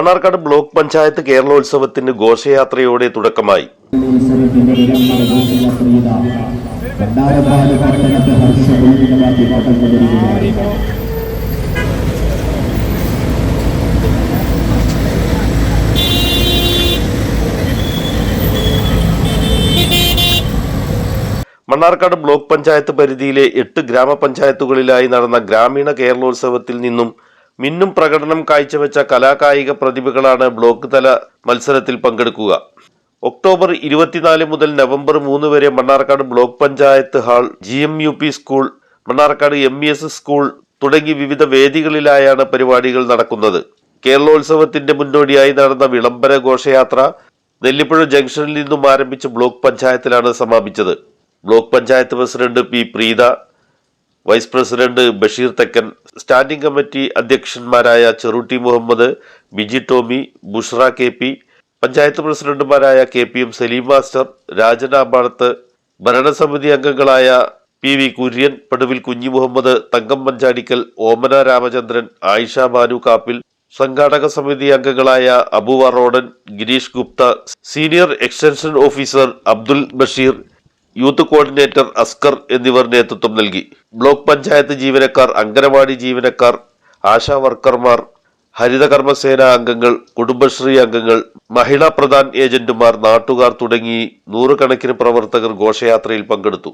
Mannarkkad block panchayat കേരളോത്സവത്തിന്റെ ഘോഷയാത്രയോടെ തുടക്കമായി. മണ്ണാർക്കാട് ബ്ലോക്ക് പഞ്ചായത്ത് പരിധിയിലെ എട്ട് ഗ്രാമപഞ്ചായത്തുകളിലായി നടന്ന ഗ്രാമീണ കേരളോത്സവത്തിൽ നിന്നും മിന്നും പ്രകടനം കാഴ്ചവെച്ച കലാകായിക പ്രതിഭകളാണ് ബ്ലോക്ക് തല മത്സരത്തിൽ പങ്കെടുക്കുക. ഒക്ടോബർ ഇരുപത്തിനാല് മുതൽ നവംബർ മൂന്ന് വരെ Mannarkkad block panchayat hall G M U P school Mannarkkad M E S school തുടങ്ങി വിവിധ വേദികളിലായാണ് പരിപാടികൾ നടക്കുന്നത്. കേരളോത്സവത്തിന്റെ മുന്നോടിയായി നടന്ന വിളംബര ഘോഷയാത്ര നെല്ലിപ്പുഴ ജംഗ്ഷനിൽ നിന്നും ആരംഭിച്ച് ബ്ലോക്ക് പഞ്ചായത്തിലാണ് സമാപിച്ചത്. Block panchayat president P Preetha vice president Basheer Thekkan standing committee അധ്യക്ഷന്മാരായ Cherutti Muhammad Biji Tomy Bushra K P panchayat പ്രസിഡന്റുമാരായ K P M Saleem master Rajan Ambadath ഭരണസമിതി അംഗങ്ങളായ പി വി കുര്യൻ പടുവിൽ കുഞ്ഞി മുഹമ്മദ് തങ്കം പഞ്ചാടിക്കൽ ഓമന രാമചന്ദ്രൻ ആയിഷ ബാനു കാപ്പിൽ സംഘാടക സമിതി അംഗങ്ങളായ Abu Rodan Girish Gupta senior extension officer Abdul Basheer youth coordinator Askar എന്നിവർ നേതൃത്വം നൽകി. ബ്ലോക്ക് പഞ്ചായത്ത് ജീവനക്കാർ അംഗനവാടി ജീവനക്കാർ ആശാ വർക്കർമാർ ഹരിതകർമ്മസേന അംഗങ്ങൾ കുടുംബശ്രീ അംഗങ്ങൾ മഹിളാ പ്രധാൻ ഏജന്റുമാർ നാട്ടുകാർ തുടങ്ങി നൂറുകണക്കിന് പ്രവർത്തകർ ഘോഷയാത്രയിൽ പങ്കെടുത്തു.